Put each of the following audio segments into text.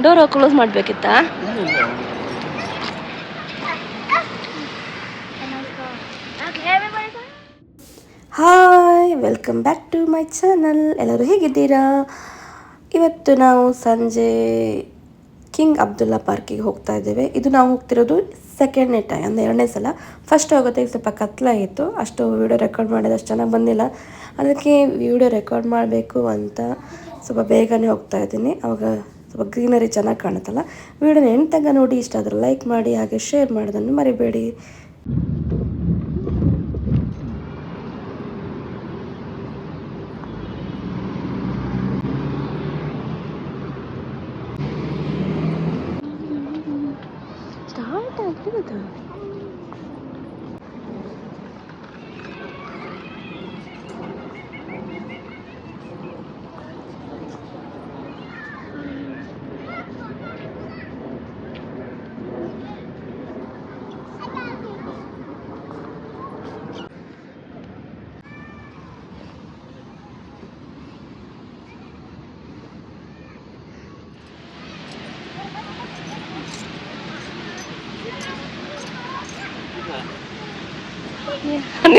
Door close ಮಾಡಬೇಕಿತ್ತಾ? Hi welcome back to my channel ಎಲ್ಲರೂ ಹೇಗಿದ್ದೀರಾ? ಇವತ್ತು ನಾವು ಸಂಜೆ ಕಿಂಗ್ ಅಬ್ದುಲ್ಲಾ ಪಾರ್ಕಿಗೆ ಹೋಗ್ತಾ ಇದ್ದೇವೆ. ಇದು ನಾವು ಹೋಗ್ತಿರೋದು ಸೆಕೆಂಡ್ನೇ ಟೈಮ್ ಅಂದರೆ ಎರಡನೇ ಸಲ. ಫಸ್ಟ್ ಹೋಗೋದಕ್ಕೆ ಸ್ವಲ್ಪ ಕತ್ಲಾಗಿತ್ತು ಅಷ್ಟು ವಿಡಿಯೋ ರೆಕಾರ್ಡ್ ಮಾಡಿದ ಅಷ್ಟು ಚೆನ್ನಾಗಿ ಬಂದಿಲ್ಲ. ಅದಕ್ಕೆ ವಿಡಿಯೋ ರೆಕಾರ್ಡ್ ಮಾಡಬೇಕು ಅಂತ ಸ್ವಲ್ಪ ಬೇಗನೆ ಹೋಗ್ತಾ ಇದ್ದೀನಿ. ಅವಾಗ ಸ್ವಲ್ಪ ಗ್ರೀನರಿ ಚೆನ್ನಾಗಿ ಕಾಣುತ್ತಲ್ಲ, ವಿಡಿಯೋನ ತನಕ ನೋಡಿ, ಇಷ್ಟ ಆದರೆ ಲೈಕ್ ಮಾಡಿ, ಹಾಗೆ ಶೇರ್ ಮಾಡೋದನ್ನು ಮರಿಬೇಡಿ ಸ್ಟಾರ್ಟ್ ಆಗ್ತಿರೋದು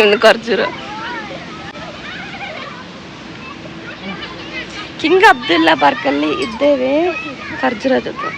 ನಿಮ್ನ ಖರ್ಜೂರ. ಕಿಂಗ್ ಅಬ್ದುಲ್ಲಾ ಪಾರ್ಕಲ್ಲಿ ಇದ್ದೇವೆ ಖರ್ಜೂರ ಜೊತೆ.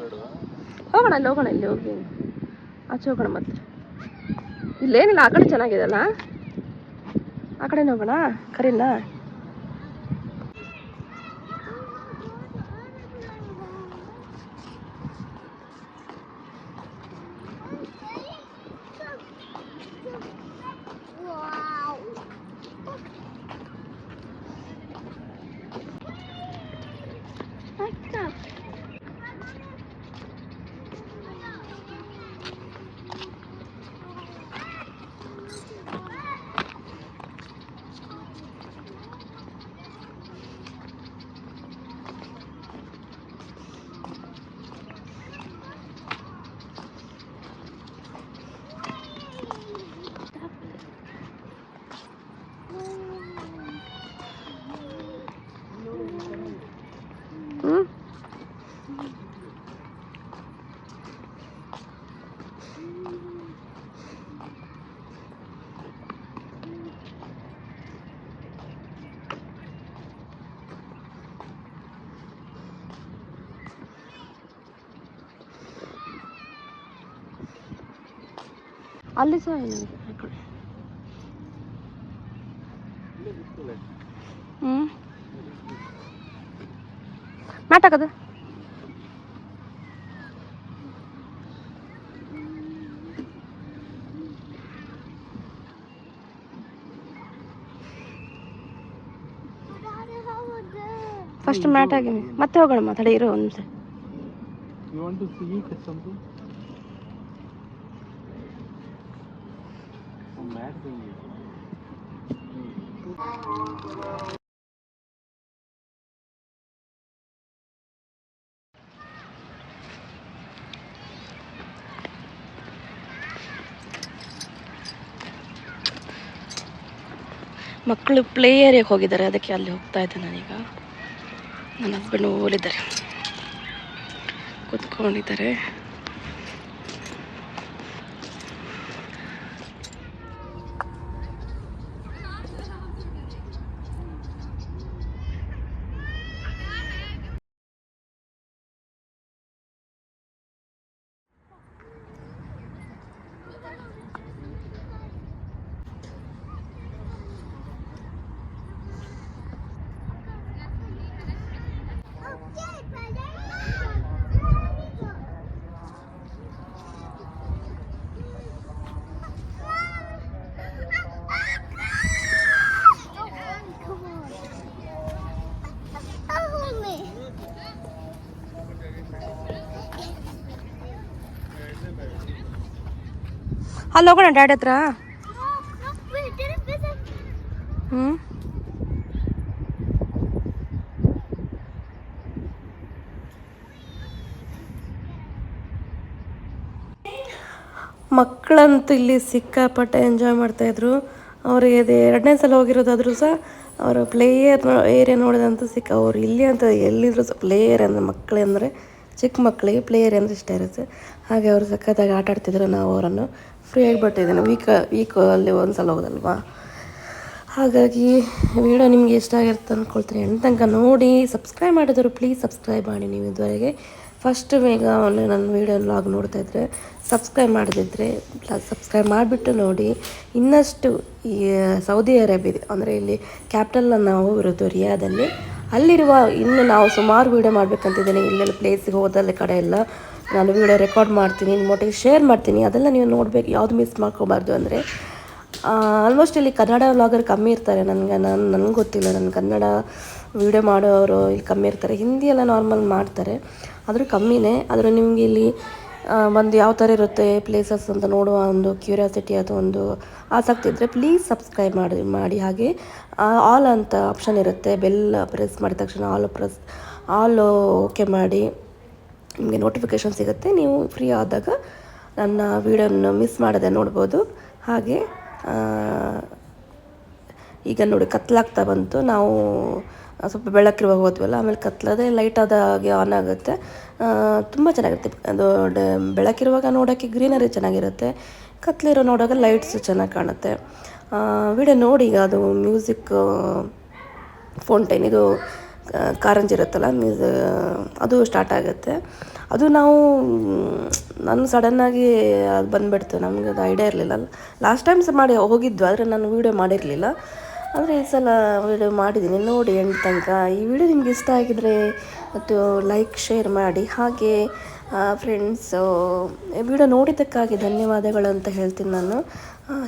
ಬೇಡವಾ ಹೋಗೋಣ ಅಲ್ಲಿ ಹೋಗೋಣ ಇಲ್ಲಿ ಹೋಗಿ. ಆಚೆ ಹೋಗೋಣ ಮತ್ತೆ. ಇಲ್ಲೇನಿಲ್ಲ ಆ ಕಡೆ ಚೆನ್ನಾಗಿದೆಲ್ಲ ಆ ಕಡೆ ಹೋಗೋಣ ಕರೀಲ ಅಲ್ಲಿ ಸಹ ಮ್ಯಾಟ್ ಹಾಕದು ಫಸ್ಟ್ ಮ್ಯಾಟ್ ಆಗಿ ಮತ್ತೆ ಹೋಗೋಣ ಮಾತಾಡಿ, ಇರೋ ಒಂದು want to see something? ಮಕ್ಕಳು ಪ್ಲೇ ಏರಿಯಾಗೆ ಹೋಗಿದ್ದಾರೆ ಅದಕ್ಕೆ ಅಲ್ಲಿ ಹೋಗ್ತಾ ಇದ್ದೆ ನಾನೀಗ ನನ್ನ ಹಸ್ಬೆಂಡ್ ಓಲಿದ್ದಾರೆ ಕೂತ್ಕೊಂಡಿದ್ದಾರೆ. ಅಲ್ಲಿ ಹೋಗೋಣ ಡ್ಯಾಡಿ ಹತ್ರ? ಮಕ್ಕಳಂತೂ ಇಲ್ಲಿ ಸಿಕ್ಕಾಪಟ್ಟೆ ಎಂಜಾಯ್ ಮಾಡ್ತಾಯಿದ್ರು ಅವ್ರಿಗೆ ಅದು ಎರಡನೇ ಸಲ ಹೋಗಿರೋದಾದ್ರೂ ಸಹ ಅವರು ಪ್ಲೇಯರ್ ಏರಿಯಾ ನೋಡಿದಂತೂ ಸಿಕ್ಕ ಅವ್ರು ಇಲ್ಲಿ ಅಂತ ಎಲ್ಲಿದ್ರು ಸಹ ಪ್ಲೇಯರ್ ಅಂದರೆ ಮಕ್ಕಳೇ ಅಂದರೆ ಚಿಕ್ಕ ಮಕ್ಕಳಿಗೆ ಪ್ಲೇಯರ್ ಅಂದರೆ ಇಷ್ಟ ಇರುತ್ತೆ. ಹಾಗೆ ಅವರು ಸಖತ್ತಾಗಿ ಆಟ ಆಡ್ತಿದ್ರು, ನಾವು ಅವರನ್ನು ಫ್ರೀಯಾಗಿ ಬಿಟ್ಟಿದ್ದೀನಿ ವೀಕ್ ವೀಕಲ್ಲಿ ಒಂದು ಸಲ ಹೋಗೋದಲ್ವಾ ಹಾಗಾಗಿ ವಿಡಿಯೋ ನಿಮಗೆ ಇಷ್ಟ ಆಗಿರುತ್ತೆ ಅಂದ್ಕೊಳ್ತೀನಿ ಎಂತ ತನಕ ನೋಡಿ ಸಬ್ಸ್ಕ್ರೈಬ್ ಮಾಡಿದ್ರು ಪ್ಲೀಸ್ ಸಬ್ಸ್ಕ್ರೈಬ್ ಮಾಡಿ ನೀವು ಇದುವರೆಗೆ. ಫಸ್ಟ್ ಬೇಗ ಅವನು ನನ್ನ ವೀಡಿಯೋ ಲಾಗ್ ನೋಡ್ತಾ ಇದ್ದರೆ ಸಬ್ಸ್ಕ್ರೈಬ್ ಮಾಡದಿದ್ದರೆ ಸಬ್ಸ್ಕ್ರೈಬ್ ಮಾಡಿಬಿಟ್ಟು ನೋಡಿ. ಇನ್ನಷ್ಟು ಈ ಸೌದಿ ಅರೇಬಿಯಾ ಅಂದರೆ ಇಲ್ಲಿ ಕ್ಯಾಪಿಟಲ್ ನಾವು ಇರೋದು ರಿಯಾದಲ್ಲಿ ಅಲ್ಲಿರುವ ಇನ್ನು ನಾವು ಸುಮಾರು ವೀಡಿಯೋ ಮಾಡಬೇಕಂತಿದ್ದೀನಿ. ಇಲ್ಲೆಲ್ಲ ಪ್ಲೇಸಿಗೆ ಹೋದಲ್ಲಿ ಕಡೆ ಎಲ್ಲ. ನಾನು ವೀಡಿಯೋ ರೆಕಾರ್ಡ್ ಮಾಡ್ತೀನಿ ನಿಮ್ಮೊಟ್ಟಿಗೆ ಶೇರ್ ಮಾಡ್ತೀನಿ. ಅದೆಲ್ಲ ನೀವು ನೋಡಬೇಕು, ಯಾವುದು ಮಿಸ್ ಮಾಡ್ಕೋಬಾರ್ದು ಅಂದರೆ. ಆಲ್ಮೋಸ್ಟ್ ಇಲ್ಲಿ ಕನ್ನಡ ವ್ಲಾಗರ್ ಕಮ್ಮಿ ಇರ್ತಾರೆ ನನಗೆ, ನಾನು, ನನಗೆ ಗೊತ್ತಿಲ್ಲ. ನನ್ನ ಕನ್ನಡ ವೀಡಿಯೋ ಮಾಡೋರು ಇಲ್ಲಿ ಕಮ್ಮಿ ಇರ್ತಾರೆ. ಹಿಂದಿ ಎಲ್ಲ ನಾರ್ಮಲ್ ಮಾಡ್ತಾರೆ. ಆದರೂ ಕಮ್ಮಿನೇ. ಆದರೂ ನಿಮಗೆ ಇಲ್ಲಿ ಒಂದು ಯಾವ ಥರ ಇರುತ್ತೆ ಪ್ಲೇಸಸ್ ಅಂತ ನೋಡುವ ಒಂದು ಕ್ಯೂರಿಯಾಸಿಟಿ ಅಥವಾ ಒಂದು ಆಸಕ್ತಿ ಇದ್ದರೆ ಪ್ಲೀಸ್ ಸಬ್ಸ್ಕ್ರೈಬ್ ಮಾಡಿ ಮಾಡಿ ಹಾಗೆ ಆಲ್ ಅಂತ ಆಪ್ಷನ್ ಇರುತ್ತೆ. ಬೆಲ್ ಪ್ರೆಸ್ ಮಾಡಿದ ತಕ್ಷಣ ಆಲ್ ಪ್ರೆಸ್ ಆಲ್ ಓಕೆ ಮಾಡಿ ನಿಮಗೆ ನೋಟಿಫಿಕೇಶನ್ ಸಿಗುತ್ತೆ. ನೀವು ಫ್ರೀ ಆದಾಗ ನನ್ನ ವೀಡಿಯೋನ ಮಿಸ್ ಮಾಡದೆ ನೋಡ್ಬೋದು. ಹಾಗೆ ಈಗ ನೋಡಿ ಕತ್ಲಾಗ್ತಾ ಬಂತು. ನಾವು ಸ್ವಲ್ಪ ಬೆಳಕಿರುವಾಗ ಹೋದ್ವಲ್ಲ, ಆಮೇಲೆ ಕತ್ಲದೆ ಲೈಟ್ ಆದಾಗೆ ಆನ್ ಆಗುತ್ತೆ. ತುಂಬ ಚೆನ್ನಾಗಿರುತ್ತೆ. ಅದು ಬೆಳಕಿರುವಾಗ ನೋಡೋಕ್ಕೆ ಗ್ರೀನರಿ ಚೆನ್ನಾಗಿರುತ್ತೆ. ಕತ್ಲಿರೋ ನೋಡೋಕೆ ಲೈಟ್ಸು ಚೆನ್ನಾಗಿ ಕಾಣುತ್ತೆ. ವಿಡಿಯೋ ನೋಡಿ ಈಗ ಅದು ಮ್ಯೂಸಿಕ್ ಫೌಂಟೈನ್ ಇದು ಕಾರಂಜಿ ಇರುತ್ತಲ್ಲ, ಮ್ಯೂಸ್, ಅದು ಸ್ಟಾರ್ಟ್ ಆಗುತ್ತೆ. ಅದು ನಾವು, ನಾನು ಸಡನ್ನಾಗಿ ಅದು ಬಂದುಬಿಡ್ತು. ನಮಗೆ ಅದು ಐಡಿಯಾ ಇರಲಿಲ್ಲ. ಲಾಸ್ಟ್ ಟೈಮ್ಸ್ ಮಾಡಿ ಹೋಗಿದ್ದು ಆದರೆ ನಾನು ವೀಡಿಯೋ ಮಾಡಿರಲಿಲ್ಲ. ಆದರೆ ಈ ಸಲ ವೀಡಿಯೋ ಮಾಡಿದ್ದೀನಿ. ನೋಡಿ ಎಂಟು ತನಕ. ಈ ವಿಡಿಯೋ ನಿಮ್ಗೆ ಇಷ್ಟ ಆಗಿದರೆ ಮತ್ತು ಲೈಕ್ ಶೇರ್ ಮಾಡಿ. ಹಾಗೆ ಫ್ರೆಂಡ್ಸು ವಿಡಿಯೋ ನೋಡಿದ್ದಕ್ಕಾಗಿ ಧನ್ಯವಾದಗಳು ಅಂತ ಹೇಳ್ತೀನಿ ನಾನು.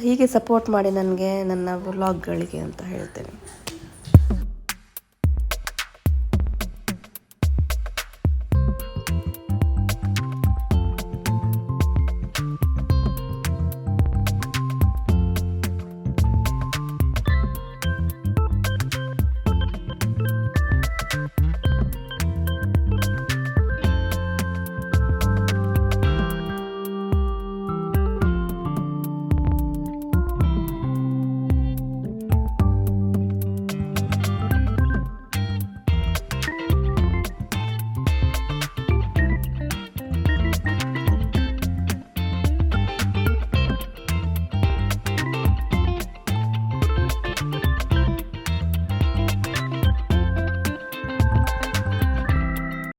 ಹೀಗೆ ಸಪೋರ್ಟ್ ಮಾಡಿ ನನಗೆ, ನನ್ನ ವ್ಲಾಗ್ಗಳಿಗೆ ಅಂತ ಹೇಳ್ತೇನೆ.